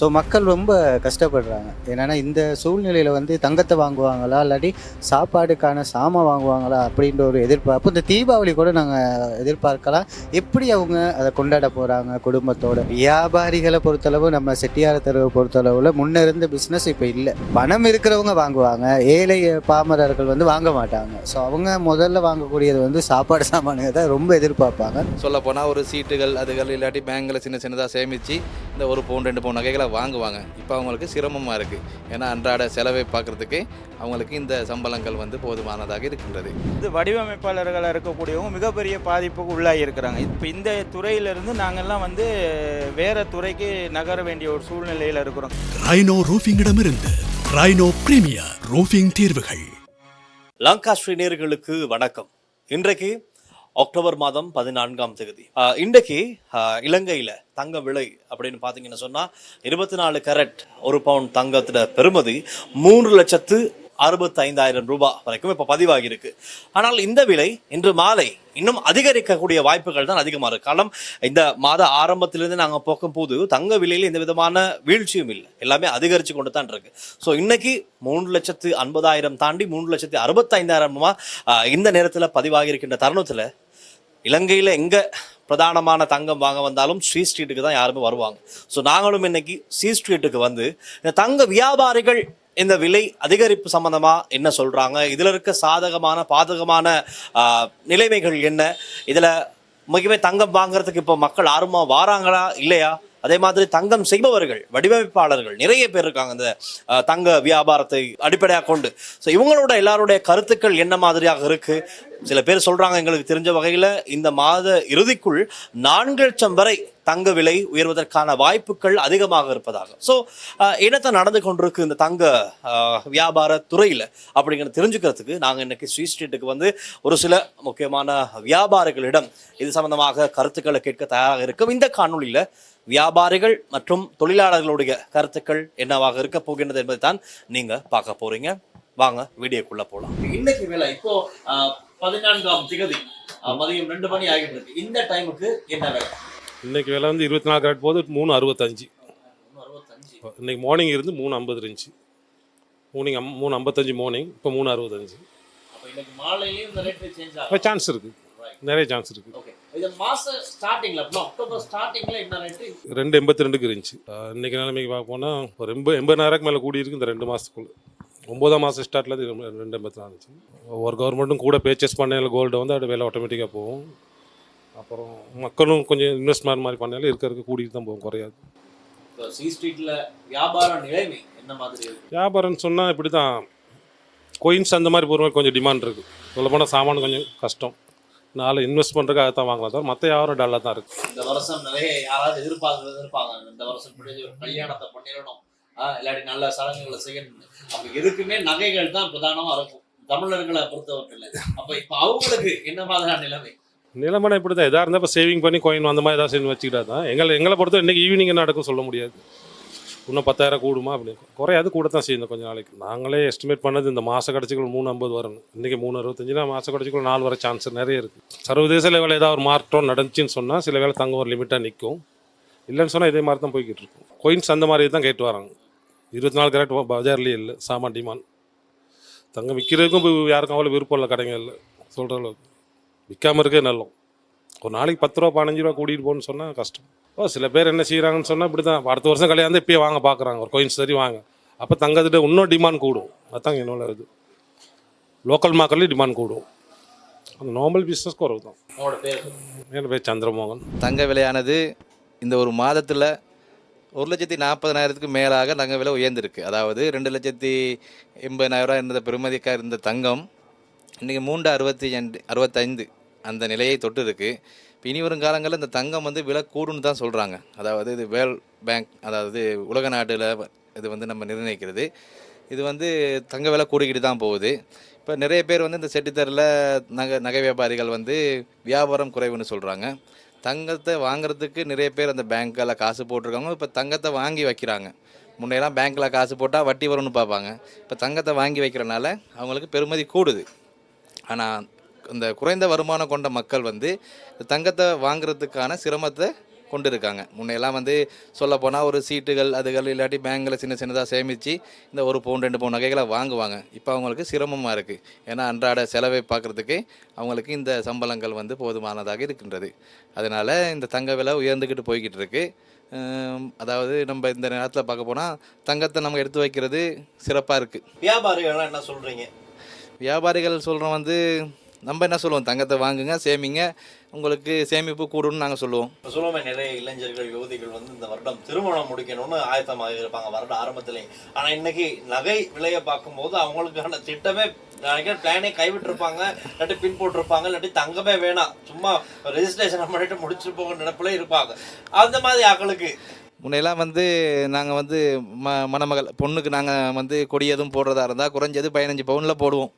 So மக்கள் ரொம்ப கஷ்டப்படுறாங்க. என்னென்னா இந்த சூழ்நிலையில் வந்து தங்கத்தை வாங்குவாங்களா இல்லாட்டி சாப்பாடுக்கான சாமான் வாங்குவாங்களா அப்படின்ற ஒரு எதிர்பார்ப்பு இந்த தீபாவளி கூட நாங்கள் எதிர்பார்க்கலாம். எப்படி அவங்க அதை கொண்டாட போகிறாங்க குடும்பத்தோட? வியாபாரிகளை பொறுத்தளவு நம்ம செட்டியார தெருவை பொறுத்தளவில் முன்ன இருந்த பிஸ்னஸ் இப்போ இல்லை. பணம் இருக்கிறவங்க வாங்குவாங்க. ஏழை பாமரர்கள் வந்து வாங்க மாட்டாங்க. ஸோ அவங்க முதல்ல வாங்கக்கூடியது வந்து சாப்பாடு சாமானுங்க தான் ரொம்ப எதிர்பார்ப்பாங்க. சொல்ல போனால் ஒரு சீட்டுகள் அதுகள் இல்லாட்டி பேங்கில் சின்ன சின்னதாக சேமித்து இந்த ஒரு பவுன் ரெண்டு பவுன் நகைகளை வாங்குவாங்க. இப்போ அவங்களுக்கு சிரமமாக இருக்குது ஏன்னா அன்றாட செலவை பார்க்குறதுக்கு அவங்களுக்கு இந்த சம்பளங்கள் வந்து போதுமானதாக இருக்கின்றது. இது வடிவமைப்பாளர்களாக இருக்கக்கூடியவங்க மிகப்பெரிய பாதிப்புக்கு உள்ளாகி இருக்கிறாங்க. இப்போ இந்த துறையிலிருந்து நாங்கள்லாம் வந்து வேற துறைக்கு நகர வேண்டிய ஒரு சூழ்நிலையில் இருக்கிறோம். ரைனோ ரூஃபிங்கிடமிருந்து ரைனோ பிரீமியர் ரூஃபிங் தீர்வுகள். லங்கா ஸ்ரீநேர்களுக்கு வணக்கம். இன்றைக்கு அக்டோபர் மாதம் பதினான்காம் தேதி. இன்றைக்கு இலங்கையில் தங்க விலை அப்படின்னு பார்த்தீங்கன்னு சொன்னால் இருபத்தி நாலு கரட் ஒரு பவுண்ட் தங்கத்தோட பெறுமதி மூன்று லட்சத்து அறுபத்தைந்தாயிரம் ரூபாய் வரைக்கும் இப்போ பதிவாகியிருக்கு. ஆனால் இந்த விலை இன்று மாலை இன்னும் அதிகரிக்கக்கூடிய வாய்ப்புகள் தான் அதிகமாக இருக்கு. காரணம் இந்த மாத ஆரம்பத்திலிருந்து நாங்கள் போக்கும் போது தங்க விலையில் எந்த விதமான வீழ்ச்சியும் இல்லை. எல்லாமே அதிகரித்து கொண்டு தான் இருக்கு. ஸோ இன்னைக்கு மூன்று லட்சத்து ஐம்பதாயிரம் தாண்டி மூன்று லட்சத்து அறுபத்தைந்தாயிரம் ரூபாய் இந்த நேரத்தில் பதிவாகி இருக்கின்ற தருணத்தில் இலங்கையில் எங்கே பிரதானமான தங்கம் வாங்க வந்தாலும் ஸ்ரீ ஸ்ட்ரீட்டுக்கு தான் யாருமே வருவாங்க. ஸோ நாங்களும் இன்னைக்கு ஸ்ரீ ஸ்ட்ரீட்டுக்கு வந்து இந்த தங்க வியாபாரிகள் இந்த விலை அதிகரிப்பு சம்பந்தமாக என்ன சொல்கிறாங்க இதில் இருக்க சாதகமான பாதகமான நிலைமைகள் என்ன? இதில் முக்கியமே தங்கம் வாங்குறதுக்கு இப்போ மக்கள் ஆர்வமாக வாராங்களா? இல்லையா? அதே மாதிரி தங்கம் செய்பவர்கள் வடிவமைப்பாளர்கள் நிறைய பேர் இருக்காங்க இந்த தங்க வியாபாரத்தை அடிப்படையாக கொண்டு. ஸோ இவங்களோட எல்லாருடைய கருத்துக்கள் என்ன மாதிரியாக இருக்கு? சில பேர் சொல்றாங்க எங்களுக்கு தெரிஞ்ச வகையில இந்த மாத இறுதிக்குள் நான்கு லட்சம் வரை தங்க விலை உயர்வதற்கான வாய்ப்புகள் அதிகமாக இருப்பதாக. ஸோ என்னத்தை நடந்து கொண்டிருக்கு இந்த தங்க வியாபார துறையில் அப்படிங்கிறத தெரிஞ்சுக்கிறதுக்கு நாங்கள் இன்னைக்கு ஸ்ரீ ஸ்ட்ரீட்டுக்கு வந்து ஒரு சில முக்கியமான வியாபாரிகளிடம் இது சம்பந்தமாக கருத்துக்களை கேட்க தயாராக இருக்கும். இந்த காணொளியில் வியாபாரிகள் மற்றும் தொழிலாளர்களுடைய கருத்துக்கள் என்னவாக இருக்க போகின்றது என்பதை தான் நீங்க பார்க்க போறீங்க. வாங்க வீடியோக்குள்ள போலாம். இன்னைக்கு வேலை இப்போ பதினான்காம் திகதி மதியம் ரெண்டு மணி ஆகிட்டு இருக்கு இந்த டைமுக்கு என்ன வேலை? இன்னைக்கு விலை வந்து இருபத்தி நாலு கேரட் போது மூணு அறுபத்தஞ்சு. அறுபத்தஞ்சு. இன்னைக்கு மார்னிங் இருந்து மூணு ஐம்பது இருந்துச்சு. மார்னிங் அம் மூணு ஐம்பத்தஞ்சு மார்னிங் இப்போ மூணு அறுபத்தஞ்சு. அப்போ இன்னைக்கு மாலையிலேயும் இந்த ரேட் சேஞ்ச் இப்போ ஆகும் சான்ஸ் இருக்குது நிறைய சான்ஸ் இருக்குது ஓகே இது மாச ஸ்டார்டிங்ல அக்டோபர் ஸ்டார்டிங்ல என்ன ரேட்டு ரெண்டு எண்பத்தி ரெண்டுக்கு இருந்துச்சு இன்னைக்கு நிலைமைக்கு பார்க்க போனால் ஒரு எண்பது எண்பதாயிரம் மேலே கூடி இருக்கு இந்த ரெண்டு மாதத்துக்குள்ள ஒன்பதாம் மாதம் ஸ்டார்ட்ல ரெண்டு எண்பத்தி நாலு இருந்துச்சு. ஒரு கவர்மெண்ட்டும் கூட பர்ச்சேஸ் பண்ணையில் கோல்டு வந்து அது விலை ஆட்டோமேட்டிக்காக போகும். அப்புறம் மக்களும் கொஞ்சம் இன்வெஸ்ட்மெண்ட் மாதிரி பண்ணாலும் இருக்க இருக்க கூட்டிகிட்டு தான் போகும் குறையாது. சி ஸ்ட்ரீட்ல வியாபார நிலைமை என்ன மாதிரி இருக்கு? வியாபாரம்னு சொன்னால் இப்படி தான் கோயின்ஸ் அந்த மாதிரி பொருள் கொஞ்சம் டிமாண்ட் இருக்குது சொல்லப்போனால் சாமான் கொஞ்சம் கஷ்டம். நாலு இன்வெஸ்ட் பண்ணுறதுக்கு அதை தான் வாங்கலாம் தவிர மற்ற வியாபாரம் டல்லாக தான் இருக்குது இந்த வருஷம் நிறைய யாராவது எதிர்பார்க்கறது இருப்பாங்க இந்த வருஷம் முடிஞ்சு ஒரு கல்யாணத்தை பண்ணிடணும். இல்லாட்டி நல்ல சடங்குகளை செய்யணும் அப்ப எதுக்குமே நகைகள் தான் பிரதானமா இருக்கும். தமிழர்களை பொறுத்தவரையில். அப்ப இப்ப அவங்களுக்கு என்ன மாதிரியான நிலைமை? நிலைமைனா இப்படி தான் எதாக இருந்தால் இப்போ சேவிங் பண்ணி கோயின் அந்த மாதிரி ஏதாவது வச்சுக்கிட்டா தான். எங்களை எங்களை பொறுத்த இன்றைக்கி ஈவினிங் என்ன நடக்கும் சொல்ல முடியாது. இன்னும் பத்தாயிரம் கூடுமா அப்படின்னு. குறையாது கூட தான் செய்யணும் கொஞ்சம் நாளைக்கு. நாங்களே எஸ்டிமேட் பண்ணது இந்த மாத கடைச்சிக்குள்ள மூணு ஐம்பது வரணும். இன்றைக்கி மூணு அறுபத்தஞ்சுனா மாத கடைச்சிக்குள்ள நாலு வர சான்ஸ் நிறைய இருக்குது சர்வதேச லெவலில் ஏதாவது ஒரு மாற்றம் நடந்துச்சுன்னு சொன்னால் சில வேலை தங்க ஒரு லிமிட்டாக நிற்கும் இல்லைன்னு சொன்னால் இதே மாதிரி தான் போய்கிட்டு இருக்கும். கோயின்ஸ் அந்த மாதிரி தான் கேட்டு வராங்க. இருபத்தி நாலு கேரட் பஜார்லேயே இல்லை சாமான் டிமாண்ட் தங்கம் விற்கிறதுக்கும் இப்போ யாருக்கும் அவ்வளோ விருப்பம் இல்லை கடைகளில் சொல்கிற அளவுக்கு. விற்காம இருக்கே நல்லோம். ஒரு நாளைக்கு பத்து ரூபா பதினஞ்சு ரூபா கூட்டிகிட்டு போகணுன்னு சொன்னால் கஷ்டம். ஓ சில பேர் என்ன செய்கிறாங்கன்னு சொன்னால் இப்படி தான் அடுத்த வருஷம் கல்யாணம் இப்பயே வாங்க பார்க்குறாங்க ஒரு கோயின்ஸ் சரி வாங்க. அப்போ தங்கத்திட்ட இன்னும் டிமாண்ட் கூடும். அதான் என்னோட இது. லோக்கல் மார்க்கெட்லேயும் டிமாண்ட் கூடும். அந்த நார்மல் பிஸ்னஸ் குறவு தான் என் பேர் சந்திரமோகன். தங்க விலையானது இந்த ஒரு மாதத்தில் ஒரு லட்சத்தி நாற்பதனாயிரத்துக்கு மேலாக தங்க விலை உயர்ந்திருக்கு. அதாவது ரெண்டு லட்சத்தி எண்பதாயிரம் இருந்த பெருமதிக்காக இருந்த தங்கம் இன்றைக்கி மூன்று அறுபத்தி அறுபத்தைந்து அந்த நிலையை தொட்டு இருக்கு இப்போ இனி வரும் காலங்களில் இந்த தங்கம் வந்து விலை கூடுன்னு தான் சொல்கிறாங்க அதாவது இது வேர்ல்ட் பேங்க் அதாவது உலக நாட்டில் இது வந்து நம்ம நிர்ணயிக்கிறது. இது வந்து தங்க விலை கூடிக்கிட்டு தான் போகுது. இப்போ நிறைய பேர் வந்து இந்த செட்டித்தரில் நகை நகை வியாபாரிகள் வந்து வியாபாரம் குறைவுன்னு சொல்கிறாங்க தங்கத்தை வாங்குறதுக்கு நிறைய பேர் அந்த பேங்க்கில் காசு போட்டிருக்காங்க. இப்போ தங்கத்தை வாங்கி வைக்கிறாங்க. முன்னையெல்லாம் பேங்க்கில் காசு போட்டால் வட்டி வரும்னு பார்ப்பாங்க. இப்போ தங்கத்தை வாங்கி வைக்கிறனால அவங்களுக்கு பெருமதி கூடுது. ஆனால் இந்த குறைந்த வருமானம் கொண்ட மக்கள் வந்து தங்கத்தை வாங்குறதுக்கான சிரமத்தை கொண்டு இருக்காங்க முன்னையெல்லாம் வந்து சொல்லப்போனால் ஒரு சீட்டுகள் அதுகள் இல்லாட்டி பேங்கில் சின்ன சின்னதாக சேமித்து இந்த ஒரு பவுன் ரெண்டு பவுன் நகைகளை வாங்குவாங்க. இப்போ அவங்களுக்கு சிரமமாக இருக்குது ஏன்னா அன்றாட செலவை பார்க்குறதுக்கு அவங்களுக்கு இந்த சம்பளங்கள் வந்து போதுமானதாக இருக்கின்றது. அதனால் இந்த தங்க விலை உயர்ந்துக்கிட்டு போய்கிட்டு இருக்கு. ஹம், அதாவது நம்ம இந்த நேரத்தில் பார்க்க போனால் தங்கத்தை நம்ம எடுத்து வைக்கிறது சிறப்பாக இருக்குது வியாபாரிகள்லாம் என்ன சொல்றீங்க? வியாபாரிகள் சொல்கிறோம் வந்து நம்ம என்ன சொல்லுவோம்? தங்கத்தை வாங்குங்க சேமிங்க. உங்களுக்கு சேமிப்பு கூடும்னு நாங்கள் சொல்லுவோம். சொல்லுவோமே நிறைய இளைஞர்கள் யுவதிகள் வந்து இந்த வருடம் திருமணம் முடிக்கணும்னு ஆயத்தமாக இருப்பாங்க வருட ஆரம்பத்திலே. ஆனா இன்னைக்கு நகை விலையை பார்க்கும்போது அவங்களுக்கான திட்டமே நினைக்கிறேன் பிளானே கைவிட்டிருப்பாங்க. இல்லாட்டி பின் போட்டிருப்பாங்க இல்லாட்டி தங்கமே வேணாம். சும்மா ரெஜிஸ்ட்ரேஷன் பண்ணிட்டு முடிச்சுட்டு போக நினைப்புல இருப்பாங்க. அந்த மாதிரி ஆக்களுக்கு. முன்னையெல்லாம் வந்து நாங்கள் வந்து ம மணமகள் பொண்ணுக்கு நாங்கள் வந்து கொடி எதுவும் போடுறதா இருந்தால் குறைஞ்சது பதினஞ்சு பவுனில் போடுவோம்.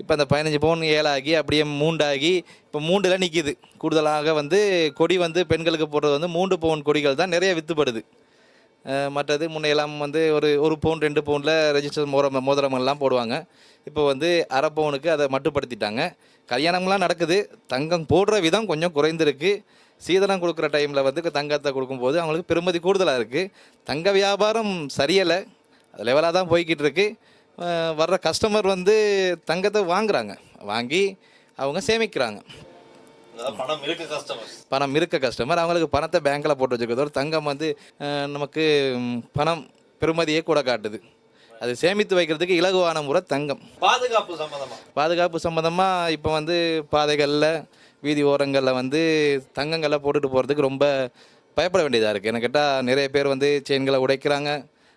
இப்போ அந்த பதினஞ்சு பவுன் ஏழாகி அப்படியே மூண்டாகி இப்போ மூண்டில் நிற்கிது கூடுதலாக வந்து கொடி வந்து பெண்களுக்கு போடுறது வந்து மூன்று பவுன் கொடிகள் தான் நிறைய வித்துப்படுது. மற்றது முன்னையெல்லாம் வந்து ஒரு ஒரு பவுன் ரெண்டு பவுனில் ரெஜிஸ்டர் மோதிரம் மோதிரமெல்லாம் போடுவாங்க. இப்போ வந்து அரை பவுனுக்கு அதை மட்டுப்படுத்திட்டாங்க. கல்யாணம்லாம் நடக்குது. தங்கம் போடுற விதம் கொஞ்சம் குறைந்திருக்கு. சீதனம் கொடுக்குற டைமில் வந்து தங்கத்தை கொடுக்கும்போது அவங்களுக்கு பெருமதி கூடுதலாக இருக்குது தங்க வியாபாரம் சரியலை லெவலாக தான் போய்கிட்டு இருக்குது வர்ற கஸ்டமர் வந்து தங்கத்தை வாங்குறாங்க. வாங்கி அவங்க சேமிக்கிறாங்க. பணம் இருக்கு கஸ்டமர்ஸ் பணம் இருக்க கஸ்டமர் அவங்களுக்கு பணத்தை பேங்க்கில் போட்டு வச்சுக்கிறதோட தங்கம் வந்து நமக்கு பணம் பெருமதியே கூட காட்டுது. அது சேமித்து வைக்கிறதுக்கு இலகுவான முறை தங்கம். பாதுகாப்பு சம்பந்தமா? பாதுகாப்பு சம்மந்தமாக இப்போ வந்து பாதைகளில் வீதி ஓரங்களில் வந்து தங்கங்களை போட்டுட்டு போகிறதுக்கு ரொம்ப பயப்பட வேண்டியதாக இருக்குது என்ன கேட்டால் நிறைய பேர் வந்து செயின்களை உடைக்கிறாங்க.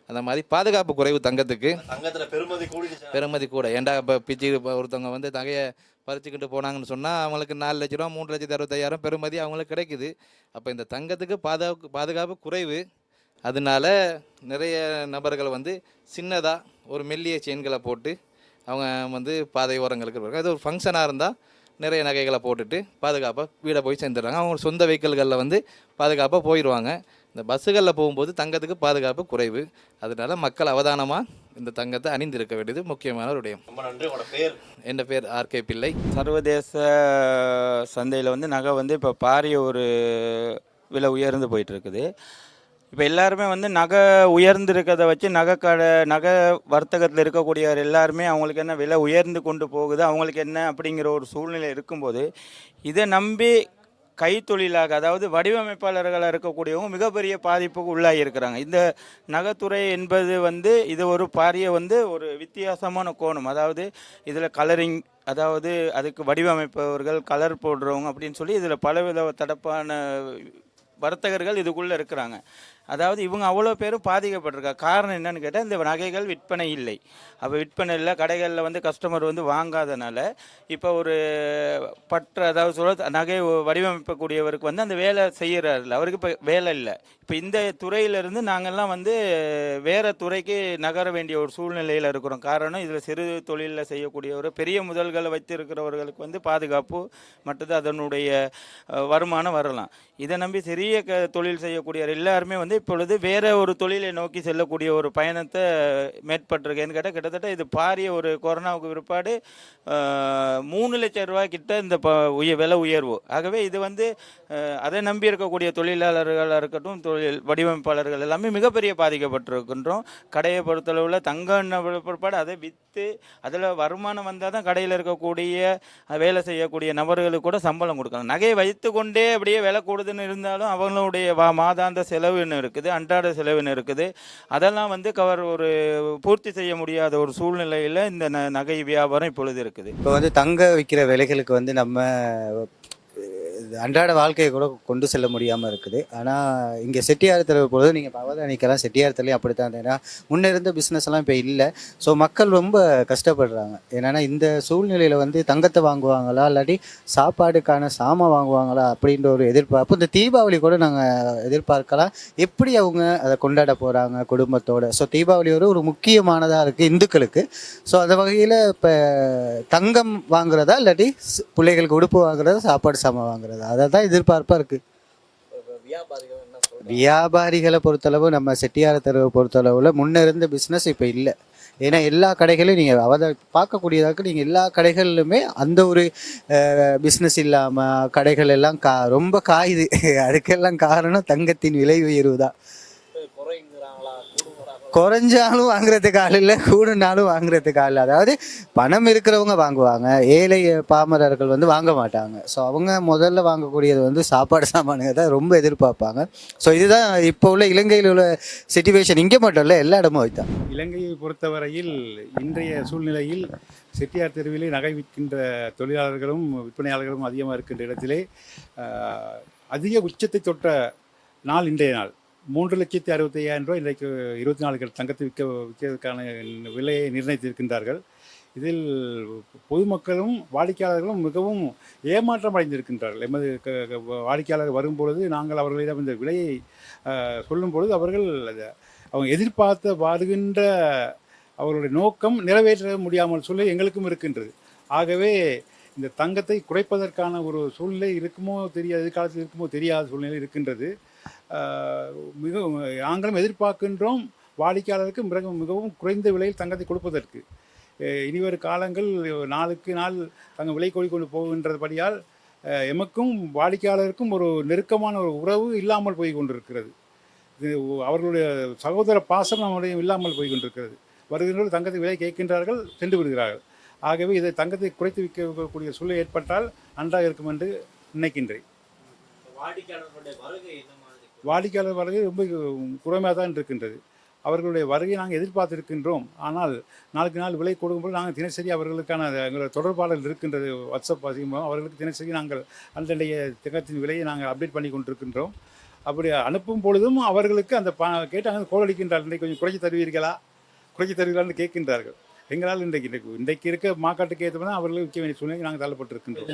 அந்த மாதிரி பாதுகாப்பு குறைவு தங்கத்துக்கு தங்கத்துல பெருமதி கூடிடுச்சு? பெருமதி கூட. ஏன்டா இப்போ பிச்சு இப்போ ஒருத்தவங்க வந்து நகையை பறிச்சுக்கிட்டு போனாங்கன்னு சொன்னால் அவங்களுக்கு நாலு லட்ச ரூபா மூன்று லட்சத்தி அறுபத்தையாயிரம் பெருமதி அவங்களுக்கு கிடைக்குது. அப்போ இந்த தங்கத்துக்கு பாதுகாப்பு பாதுகாப்பு குறைவு. அதனால நிறைய நபர்கள் வந்து சின்னதாக ஒரு மெல்லிய செயின்களை போட்டு அவங்க வந்து பாதை ஓரங்களுக்கு இருப்பாங்க அது ஒரு ஃபங்க்ஷனாக இருந்தால் நிறைய நகைகளை போட்டுட்டு பாதுகாப்பாக வீடை போய் சேர்ந்துடுறாங்க. அவங்க சொந்த வெஹிக்கிள்களில் வந்து பாதுகாப்பாக போயிடுவாங்க இந்த பஸ்ஸுகளில் போகும்போது தங்கத்துக்கு பாதுகாப்பு குறைவு. அதனால மக்கள் அவதானமாக இந்த தங்கத்தை அணிந்திருக்க வேண்டியது முக்கியமான ஒரு விடயம். ரொம்ப நன்றி. உங்களோட பேர்? என் பேர் ஆர்கே பிள்ளை. சர்வதேச சந்தையில் வந்து நகை வந்து இப்போ பாரிய ஒரு விலை உயர்ந்து போயிட்டு இருக்குது இப்போ எல்லாருமே வந்து நகை உயர்ந்திருக்கிறத வச்சு நகை கடை நகை வர்த்தகத்தில் இருக்கக்கூடியவர் எல்லாருமே அவங்களுக்கு என்ன விலை உயர்ந்து கொண்டு போகுது அவங்களுக்கு என்ன அப்படிங்கிற ஒரு சூழ்நிலை இருக்கும்போது இதை நம்பி கைத்தொழிலாக அதாவது வடிவமைப்பாளர்களாக இருக்கக்கூடியவங்க மிகப்பெரிய பாதிப்புக்கு உள்ளாகி இருக்கிறாங்க. இந்த நகைத்துறை என்பது வந்து இது ஒரு பாரிய வந்து ஒரு வித்தியாசமான கோணம். அதாவது இதில் கலரிங் அதாவது அதுக்கு வடிவமைப்பவர்கள் கலர் போடுறவங்க அப்படின்னு சொல்லி இதில் பலவித தடப்பான வர்த்தகர்கள் இதுக்குள்ளே இருக்கிறாங்க. அதாவது இவங்க அவ்வளோ பேரும் பாதிக்கப்பட்டிருக்கா. காரணம் என்னன்னு கேட்டால் இந்த நகைகள் விற்பனை இல்லை. அப்போ விற்பனை இல்லை கடைகளில் வந்து கஸ்டமர் வந்து வாங்காதனால இப்போ ஒரு பற்று அதாவது சொல்ல நகை வடிவமைப்பக்கூடியவருக்கு வந்து அந்த வேலை செய்கிறாருல அவருக்கு இப்போ வேலை இல்லை. இப்போ இந்த துறையிலிருந்து நாங்கள்லாம் வந்து வேறு துறைக்கு நகர வேண்டிய ஒரு சூழ்நிலையில் இருக்கிறோம். காரணம் இதில் சிறு தொழிலில் செய்யக்கூடியவர் பெரிய முதல்களை வைத்திருக்கிறவர்களுக்கு வந்து பாதுகாப்பு மற்றது அதனுடைய வருமானம் வரலாம். இதை நம்பி சிறிய க தொழில் செய்யக்கூடியவர் எல்லாருமே வந்து இப்பொழுது வேற ஒரு தொழிலை நோக்கி செல்லக்கூடிய ஒரு பயணத்தை மேற்பட்டிருக்கேன்னு கேட்டால் கிட்டத்தட்ட இது பாரிய ஒரு கொரோனாவுக்கு பிற்பாடு மூணு லட்சம் ரூபாய் கிட்ட இந்த ப உய விலை உயர்வு. ஆகவே இது வந்து அதை நம்பி இருக்கக்கூடிய தொழிலாளர்களாக இருக்கட்டும் தொழில் வடிவமைப்பாளர்கள் எல்லாமே மிகப்பெரிய பாதிக்கப்பட்டிருக்கின்றோம். கடையை பொறுத்தளவில் தங்கம் பிற்பாடு அதை விற்று அதில் வருமானம் வந்தால் தான் கடையில் இருக்கக்கூடிய வேலை செய்யக்கூடிய நபர்களுக்கு கூட சம்பளம் கொடுக்கலாம். நகையை வைத்து கொண்டே அப்படியே விலை கூடுதுன்னு இருந்தாலும் அவங்களுடைய வா மாதாந்த செலவுன்னு இருக்குது அன்றாட செலவுன்னு இருக்குது. அதெல்லாம் வந்து கவர் ஒரு பூர்த்தி செய்ய முடியாத ஒரு சூழ்நிலையில் இந்த ந நகை வியாபாரம் இப்பொழுது இருக்குது. இப்போ வந்து தங்க விற்கிற விலைகளுக்கு வந்து நம்ம அன்றாட வாழ்க்கையை கூட கொண்டு செல்ல முடியாமல் இருக்குது. ஆனால் இங்கே செட்டியார் தெருவு பொழுது நீங்கள் அவதானிக்கலாம் செட்டியார் தெருலையும் அப்படி தான் ஏன்னா முன்னே இருந்த பிஸ்னஸ் எல்லாம் இப்போ இல்லை. ஸோ மக்கள் ரொம்ப கஷ்டப்படுறாங்க. ஏன்னா இந்த சூழ்நிலையில் வந்து தங்கத்தை வாங்குவாங்களா இல்லாட்டி சாப்பாடுக்கான சாமான் வாங்குவாங்களா அப்படின்ற ஒரு எதிர்பார்ப்பு இந்த தீபாவளி கூட நாங்கள் எதிர்பார்க்கலாம். எப்படி அவங்க அதை கொண்டாட போகிறாங்க குடும்பத்தோட? ஸோ தீபாவளி ஒரு ஒரு முக்கியமானதாக இருக்குது இந்துக்களுக்கு. ஸோ அந்த வகையில் இப்போ தங்கம் வாங்குறதா இல்லாட்டி பிள்ளைகளுக்கு உடுப்பு வாங்குறதா சாப்பாடு சாமான் வாங்குறதா? அதை தான் எதிர்பார்ப்பாக இருக்குது வியாபாரிகளை பொறுத்தளவு நம்ம செட்டியார தெருவை பொறுத்தளவில் முன்ன இருந்த பிஸ்னஸ் இப்போ இல்லை. ஏன்னா எல்லா கடைகளையும் நீங்கள் அதை பார்க்கக்கூடியதாக நீங்கள் எல்லா கடைகளிலுமே அந்த ஒரு பிஸ்னஸ் இல்லாமல் கடைகள் எல்லாம் கா ரொம்ப காயுது. அதுக்கெல்லாம் காரணம் தங்கத்தின் விலை உயர்வு தான். குறைஞ்சாலும் வாங்குறதுக்கு ஆள் இல்லை கூடுனாலும் வாங்குறதுக்கு ஆள் இல்லை. அதாவது பணம் இருக்கிறவங்க வாங்குவாங்க ஏழை பாமரர்கள் வந்து வாங்க மாட்டாங்க. ஸோ அவங்க முதல்ல வாங்கக்கூடியது வந்து சாப்பாடு சாமானுங்க தான் ரொம்ப எதிர்பார்ப்பாங்க. ஸோ இதுதான் இப்போ உள்ள இலங்கையில் உள்ள சுச்சுவேஷன் இங்கே மட்டும் இல்லை எல்லா இடமும் வைத்தான் இலங்கையை பொறுத்தவரையில் இன்றைய சூழ்நிலையில் செட்டியார் தெருவிலே நகை விற்கின்ற தொழிலாளர்களும் விற்பனையாளர்களும் அதிகமாக இருக்கின்ற இடத்திலே அதிக உச்சத்தை தொட்ட நாள் இன்றைய நாள். மூன்று லட்சத்தி அறுபத்தி ஐயாயிரம் ரூபாய் இன்றைக்கு இருபத்தி நாலு கிலோ தங்கத்தை விற்க விற்கிறதுக்கான விலையை நிர்ணயித்திருக்கின்றார்கள். இதில் பொதுமக்களும் வாடிக்கையாளர்களும் மிகவும் ஏமாற்றம் அடைந்திருக்கின்றார்கள். எமது க- வாடிக்கையாளர் வரும்பொழுது நாங்கள் அவர்களிடம் இந்த விலையை சொல்லும் பொழுது அவர்கள் அதை அவங்க எதிர்பார்த்த வருகின்ற அவர்களுடைய நோக்கம் நிறைவேற்ற முடியாமல் சொல்லி எங்களுக்கும் இருக்கின்றது. ஆகவே இந்த தங்கத்தை குறைப்பதற்கான ஒரு சூழ்நிலை இருக்குமோ தெரியாது எதிர்காலத்தில் இருக்குமோ தெரியாத சூழ்நிலை இருக்கின்றது. மிக மிகவும் நாங்களும் எதிர்பார்க்கின்றோம். வாடிக்கையாளருக்கு மிகவும் மிகவும் குறைந்த விலையில் தங்கத்தை கொடுப்பதற்கு. அஹ் இனிவரும் காலங்கள் நாளுக்கு நாள் தங்க விலை கொண்டு போகின்றபடியால் எமக்கும் வாடிக்கையாளருக்கும் ஒரு நெருக்கமான ஒரு உறவு இல்லாமல் போய் கொண்டிருக்கிறது இது அவர்களுடைய சகோதர பாசம் நம்முடைய இல்லாமல் போய் கொண்டிருக்கிறது வருகின்றவர்கள் தங்கத்தை விலை கேட்கின்றார்கள் சென்று விடுகிறார்கள். ஆகவே இதை தங்கத்தை குறைத்து விற்கக்கூடிய சூழ்நிலை ஏற்பட்டால் நன்றாக இருக்கும் என்று நினைக்கின்றேன். வாடிக்கையாளர் வருகை ரொம்ப குறைமையாக தான் இருக்கின்றது. அவர்களுடைய வருகையை நாங்கள் எதிர்பார்த்திருக்கின்றோம். ஆனால் நாளுக்கு நாள் விலை கொடுக்கும்போது நாங்கள் தினசரி அவர்களுக்கான எங்களோட தொடர்பாளர் இருக்கின்றது வாட்ஸ்அப் அதிகமாக அவர்களுக்கு தினசரி நாங்கள் அன்றைய திகத்தின் விலையை நாங்கள் அப்டேட் பண்ணி கொண்டிருக்கின்றோம். அப்படி அனுப்பும் பொழுதும் அவர்களுக்கு அந்த பா கேட்டாங்க கோலடிக்கின்றார்கள் இன்றைக்கு கொஞ்சம் குறைச்சி தருவீர்களா? குறைச்சி தருவீர்களான்னு கேட்கின்றார்கள். எங்களால் இன்றைக்கு இன்றைக்கு இன்றைக்கு இருக்க மாக்காட்டுக்கு ஏற்ற மாதிரி அவர்களுக்கு விற்க வேண்டிய சூழ்நிலை நாங்கள் தள்ளப்பட்டிருக்கின்றோம்.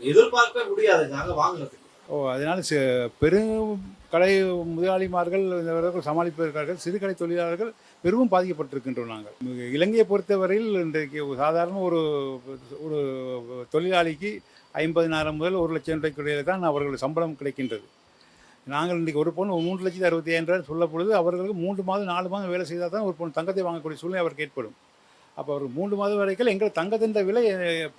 எதிர்பார்க்க எதிர்பார்க்கவே முடியாது. நாங்கள் வாங்குறதுக்கு ஓ அதனால் பெரும் கடை முதலாளிமார்கள் இவர்கள் சமாளிப்பதற்காக சிறு கடை தொழிலாளர்கள் பெரும் பாதிக்கப்பட்டிருக்கின்றோம் நாங்கள். இலங்கையை பொறுத்தவரையில் இன்றைக்கு சாதாரண ஒரு ஒரு தொழிலாளிக்கு ஐம்பதினாயிரம் முதல் ஒரு லட்சம் ரூபாய்க்குரிய தான் அவர்களுக்கு சம்பளம் கிடைக்கின்றது. நாங்கள் இன்றைக்கி ஒரு பொண்ணு மூன்று லட்சத்தி அறுபத்தி ஐயாயிரம் சொல்ல பொழுது அவர்களுக்கு மூன்று மாதம் நாலு மாதம் வேலை செய்தால் தான் ஒரு பொண்ணு தங்கத்தை வாங்கக்கூடிய சூழ்நிலை அவருக்கு ஏற்படும். அப்போ அவர் மூன்று மாதம் வரைக்கும் எங்கள் தங்கத்தின் விலை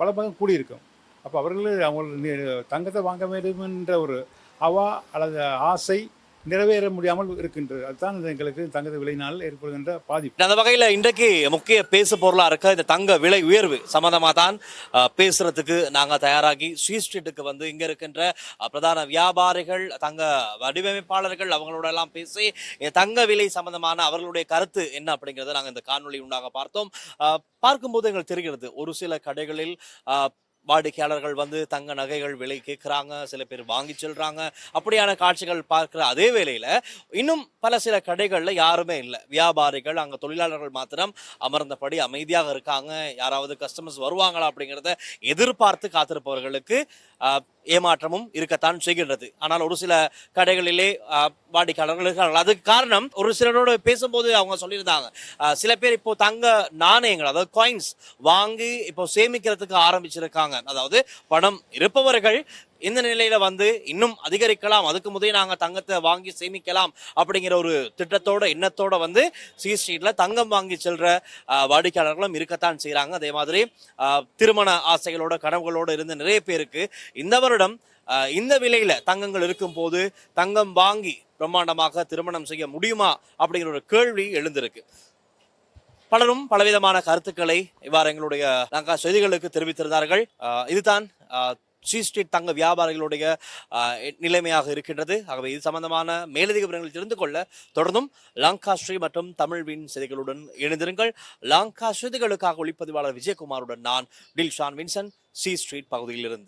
பல மதம் கூடியிருக்கும். அப்போ அவர்கள் அவங்கள தங்கத்தை வாங்க வேண்டும் என்ற ஒரு அவா அல்லது ஆசை நிறைவேற முடியாமல் இருக்கின்றது. அதுதான் எங்களுக்கு தங்கத்தை விலையினால் ஏற்படுகின்ற பாதிப்பு. அந்த வகையில் இன்றைக்கு முக்கிய பேசு பொருளாக இருக்க இந்த தங்க விலை உயர்வு சம்மந்தமாக தான் பேசுறதுக்கு நாங்கள் தயாராகி ஸ்ரீ ஸ்ட்ரீட்டுக்கு வந்து இங்கே இருக்கின்ற பிரதான வியாபாரிகள் தங்க வடிவமைப்பாளர்கள் அவங்களோட எல்லாம் பேசி தங்க விலை சம்பந்தமான அவர்களுடைய கருத்து என்ன அப்படிங்கிறத நாங்கள் இந்த காணொலி உண்டாக பார்த்தோம். பார்க்கும்போது எங்களுக்கு தெரிகிறது ஒரு சில கடைகளில் வாடிக்கையாளர்கள் வந்து தங்க நகைகள் விலை கேட்குறாங்க சில பேர் வாங்கி செல்கிறாங்க அப்படியான காட்சிகள் பார்க்குற அதே வேளையில் இன்னும் பல சில கடைகளில் யாருமே இல்லை. வியாபாரிகள் அங்கே தொழிலாளர்கள் மாத்திரம் அமர்ந்தபடி அமைதியாக இருக்காங்க. யாராவது கஸ்டமர்ஸ் வருவாங்களா அப்படிங்கிறத எதிர்பார்த்து காத்திருப்பவர்களுக்கு ஏமாற்றமும் இருக்கத்தான் செய்கின்றது. ஆனால் ஒரு சில கடைகளிலே வாடிக்கையாளர்கள் இருக்கிறார்கள் அதுக்கு காரணம் ஒரு சிலரோட பேசும்போது அவங்க சொல்லியிருந்தாங்க. சில பேர் இப்போ தங்க நாணயங்கள் அதாவது காயின்ஸ் வாங்கி இப்போ சேமிக்கிறதுக்கு ஆரம்பிச்சிருக்காங்க. அதாவது பணம் இருப்பவர்கள் இந்த நிலையில வந்து இன்னும் அதிகரிக்கலாம். அதுக்கு முதலே நாங்க தங்கத்தை வாங்கி சேமிக்கலாம் அப்படிங்கிற ஒரு திட்டத்தோட எண்ணத்தோட வந்து சி ஸ்ட்ரீட்ல தங்கம் வாங்கி செல்ற வாடிக்கையாளர்களும் இருக்கத்தான் செய்கிறாங்க அதே மாதிரி திருமண ஆசைகளோட கனவுகளோட இருந்த நிறைய பேருக்கு இந்த வருடம் இந்த விலையில தங்கங்கள் இருக்கும் போது தங்கம் வாங்கி பிரம்மாண்டமாக திருமணம் செய்ய முடியுமா அப்படிங்கிற ஒரு கேள்வி எழுந்திருக்கு. பலரும் பலவிதமான கருத்துக்களை இவ்வாறு எங்களுடைய நாங்கள் செய்திகளுக்கு தெரிவித்திருந்தார்கள். இதுதான் ஸ்ரீ ஸ்ட்ரீட் தங்க வியாபாரிகளுடைய நிலைமையாக இருக்கின்றது. ஆகவே இது சம்பந்தமான மேலதிக விவரங்கள் தெரிந்து கொள்ள தொடர்ந்தும் லாங்கா ஸ்ரீ மற்றும் தமிழ்வின் செய்திகளுடன் இணைந்திருங்கள். லாங்கா செய்திகளுக்காக ஒளிப்பதிவாளர் விஜயகுமாருடன் நான் டில்ஷான் வின்சன் சி ஸ்ட்ரீட் பகுதியிலிருந்து.